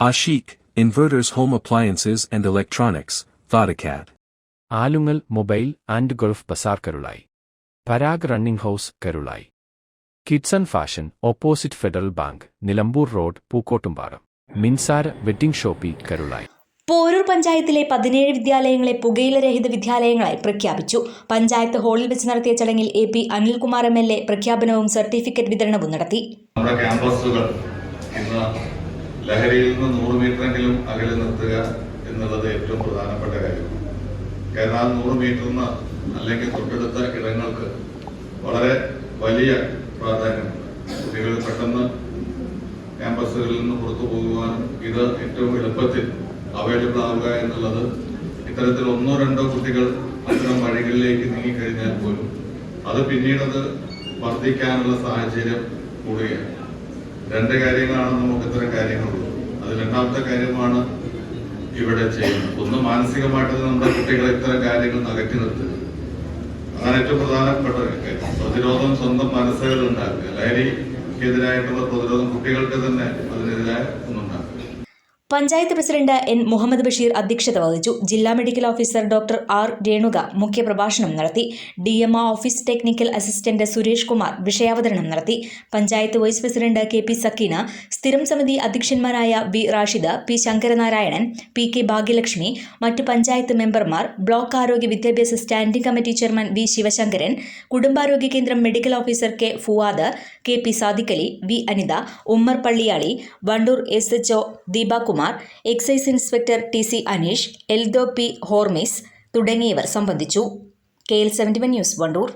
Ashik, Inverters home appliances and electronics Vodacad. Alungal mobile and gulf bazaar Karulayi Parag running house Karulayi. Kidson fashion opposite federal bank Nilambur road Pookkottumpadam Minsara wedding shoppy Karulayi. Porur പഞ്ചായത്തിലെ പതിനേഴ് വിദ്യാലയങ്ങളെ പുകയിലരഹിത വിദ്യാലയങ്ങളായി പ്രഖ്യാപിച്ചു. പഞ്ചായത്ത് ഹാളിൽ വെച്ച് നടത്തിയ ചടങ്ങിൽ A P Anilkumar M L A പ്രഖ്യാപനവും certificate വിതരണവും നടത്തി. നമ്മുടെ ക്യാമ്പസുകൾ ഇന്ന് ലഹരിയിൽ നിന്ന് നൂറ് മീറ്ററെങ്കിലും അകലെ നിർത്തുക എന്നുള്ളത് ഏറ്റവും പ്രധാനപ്പെട്ട കാര്യമാണ് കാരണം ആ നൂറ് മീറ്ററിന് അല്ലെങ്കിൽ തൊട്ടടുത്ത ഇടങ്ങൾക്ക് വളരെ വലിയ പ്രാധാന്യമുണ്ട്. കുട്ടികൾ പെട്ടെന്ന് ക്യാമ്പസുകളിൽ നിന്ന് പുറത്തു പോകുവാനും ഇത് ഏറ്റവും എളുപ്പത്തിൽ അവൈലബിൾ ആവുക എന്നുള്ളത് ഇത്തരത്തിൽ ഒന്നോ രണ്ടോ കുട്ടികൾ അത്തരം വഴികളിലേക്ക് നീങ്ങിക്കഴിഞ്ഞാൽ പോലും അത് പിന്നീടത് വർദ്ധിക്കാനുള്ള സാഹചര്യം കൂടുകയാണ്. രണ്ട് കാര്യങ്ങളാണ് നമുക്ക് ഇത്തരം കാര്യങ്ങളുള്ളത് അത് രണ്ടാമത്തെ കാര്യമാണ് ഇവിടെ ചെയ്യുന്നത്. ഒന്ന് മാനസികമായിട്ട് നമ്മുടെ കുട്ടികളെ ഇത്തരം കാര്യങ്ങൾ അകറ്റി നിർത്തുക. അതാണ് ഏറ്റവും പ്രധാനപ്പെട്ട കാര്യം. പ്രതിരോധം സ്വന്തം മനസ്സുകൾ ഉണ്ടാക്കുക. ലഹരിക്കെതിരായിട്ടുള്ള പ്രതിരോധം കുട്ടികൾക്ക് തന്നെ അതിനെതിരായ ഒന്നുണ്ടാക്കുക. പഞ്ചായത്ത് പ്രസിഡന്റ് എൻ മുഹമ്മദ് ബഷീർ അധ്യക്ഷത വഹിച്ചു. ജില്ലാ medical officer doctor R Renuka മുഖ്യപ്രഭാഷണം നടത്തി. D M office technical assistant Suresh Kumar വിഷയാവതരണം നടത്തി. Panchayat vice president K P Sakeena സ്ഥിരം സമിതി അധ്യക്ഷന്മാരായ V Rashid P Sankaranarayanan P K Bhagyalakshmi മറ്റു പഞ്ചായത്ത് മെമ്പർമാർ ബ്ലോക്ക് ആരോഗ്യ വിദ്യാഭ്യാസ standing committee chairman V Sivasankaran കുടുംബാരോഗ്യ കേന്ദ്രം medical officer K Fuad K P Sadiqali V Anitha Ummer Palliyali Wandoor S H O Deepakumar excise inspector T C Aneesh Eldho P Hormis തുടങ്ങിയവർ സംബന്ധിച്ചു. K L seventy one news Wandoor.